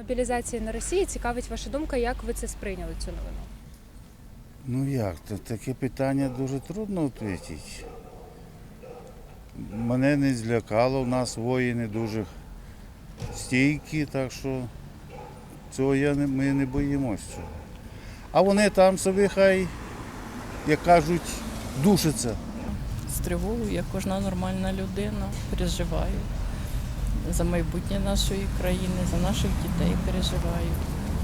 Мобілізація на Росії цікавить ваша думка, як ви це сприйняли цю новину? Ну як, таке питання дуже трудно відповісти. Мене не злякало, в нас воїни дуже стійкі, так що цього я не, ми не боїмося. А вони там собі хай, як кажуть, душаться. з тривогою, як кожна нормальна людина, переживаю за майбутнє нашої країни, за наших дітей переживаю.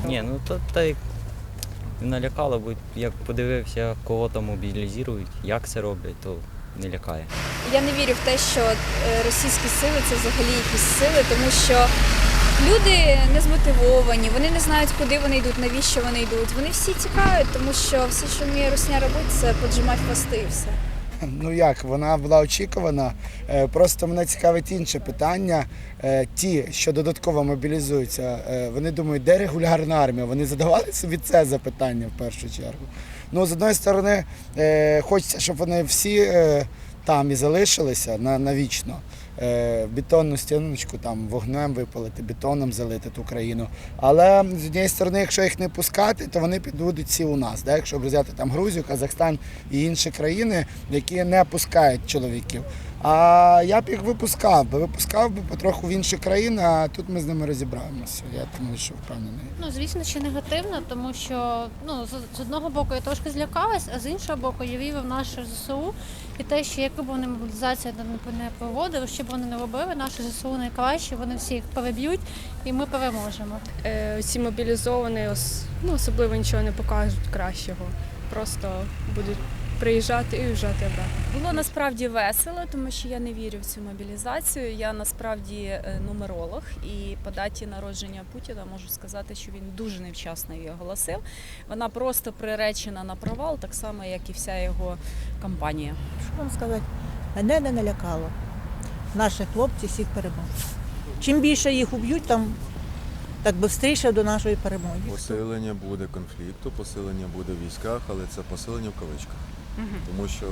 Ні, ну то та так налякало, бо як подивився, кого там мобілізують, як це роблять, то не лякає. Я не вірю в те, що е, російські сили це взагалі якісь сили, тому що люди не змотивовані, вони не знають, куди вони йдуть, навіщо вони йдуть. Вони всі тікають, тому що все, що вміє русня робити, це поджимати хвости і все. Ну як, вона була очікувана. Е, Просто мене цікавить інше питання. Е, Ті, що додатково мобілізуються, е, вони думають, де регулярна армія? Вони задавали собі це запитання в першу чергу. Ну, з одної сторони, хочеться, щоб вони всі там і залишилися на, навічно. Е, Бетонну стіночку там вогнем випалити, бетоном залити ту країну. Але з однієї сторони, якщо їх не пускати, то вони підуть всі у нас. Да? Якщо взяти там Грузію, Казахстан і інші країни, які не пускають чоловіків. А я б їх випускав би, випускав би потроху в інші країни, а тут ми з ними розібраємося. Я тому що впевнений. Ну, звісно, що негативно, тому що ну, з, з одного боку я трошки злякалась, а з іншого боку я вірю в наше ЗСУ і те, що яку б вони мобілізацію не, не проводили, що б вони не робили, наше ЗСУ найкраще, вони всі їх переб'ють і ми переможемо. Е, ці мобілізовані ну, особливо нічого не покажуть кращого. Просто будуть приїжджати і уїжджати обратно. Було насправді весело, тому що я не вірю в цю мобілізацію. Я насправді е, нумеролог, і по даті народження Путіна можу сказати, що він дуже невчасно її оголосив. Вона просто приречена на провал, так само як і вся його кампанія. Що вам сказати? Мене не налякало. Наші хлопці всіх переможуть. Чим більше їх уб'ють, там так швидше до нашої перемоги. Посилення буде конфлікту, посилення буде в військах, але це посилення в кавичках. Тому що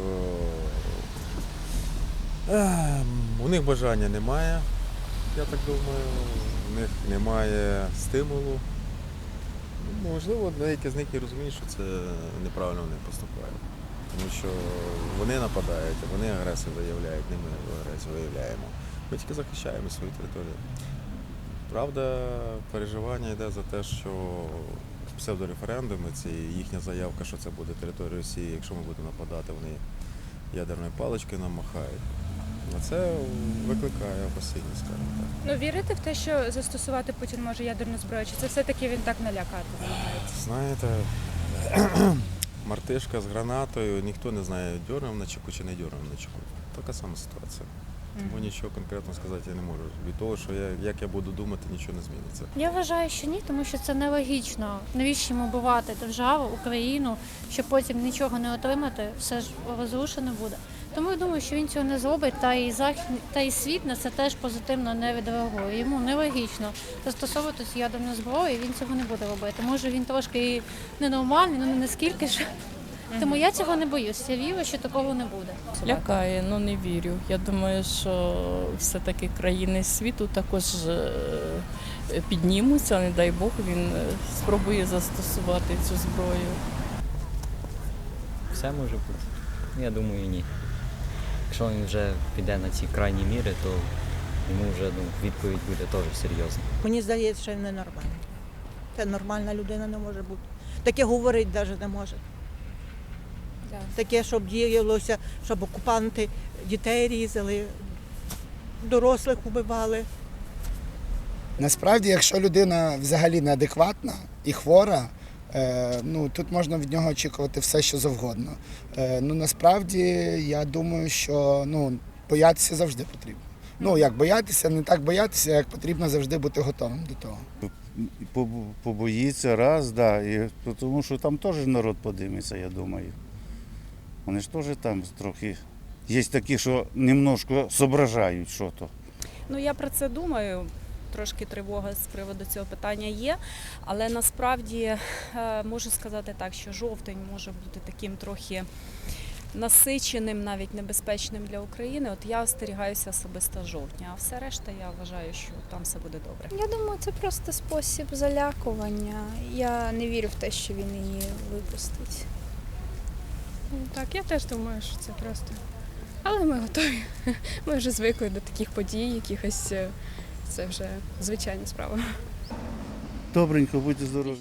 е, у них бажання немає, я так думаю, у них немає стимулу. Можливо, деякі з них і розуміють, що це неправильно вони поступають. Тому що вони нападають, вони агресію виявляють, не ми агресію виявляємо. Ми тільки захищаємо свою територію. Правда, переживання йде за те, що псевдореферендуми, це їхня заявка, що це буде територія Росії, якщо ми будемо нападати, вони ядерною паличкою нам махають. А це викликає опасіння, скажімо так. Ну вірите в те, що застосувати Путін може ядерну зброю? Чи це все-таки він так налякати намагається? Знаєте, мартишка з гранатою, ніхто не знає, дьорнув на чеку чи не дьорнув на чеку. Така сама ситуація. Тому нічого конкретно сказати я не можу. Від того, що я, як я буду думати, нічого не зміниться. Я вважаю, що ні, тому що це нелогічно. Навіщо йому бувати державу, Україну, щоб потім нічого не отримати, все ж розрушено буде. Тому я думаю, що він цього не зробить, та і захід, та і світ на це теж позитивно не відреагує. Йому нелогічно застосовувати цю ядерну зброю, і він цього не буде робити. Може він трошки і ненормальний, ну не наскільки ж. Тому я цього не боюсь. Я вірю, що такого не буде. Лякає, ну не вірю. Я думаю, що все-таки країни світу також е, піднімуться, не дай Бог, він е, спробує застосувати цю зброю. Все може бути. Я думаю, ні. Якщо він вже піде на ці крайні міри, то йому вже ну, відповідь буде теж серйозна. Мені здається, що він ненормальний. Це нормальна людина не може бути. Таке говорити навіть не може. Таке, щоб діялося, щоб окупанти дітей різали, дорослих убивали. Насправді, якщо людина взагалі неадекватна і хвора, е, ну тут можна від нього очікувати все, що завгодно. Е, ну насправді я думаю, що ну, боятися завжди потрібно. Ну як боятися, не так боятися, як потрібно завжди бути готовим до того. Побо- Побоїться раз, да, і, тому що там теж народ подивиться, я думаю. Вони ж теж там трохи. Є такі, що немножко зображають що то. Ну я про це думаю. Трошки тривога з приводу цього питання є, але насправді е, можу сказати так, що жовтень може бути таким трохи насиченим, навіть небезпечним для України. От я остерігаюся особисто жовтня, а все решта я вважаю, що там все буде добре. Я думаю, це просто спосіб залякування. Я не вірю в те, що він її випустить. Так, я теж думаю, що це просто. Але ми готові. Ми вже звикли до таких подій, якихось е, це вже звичайна справа. Добренько, будьте здорові.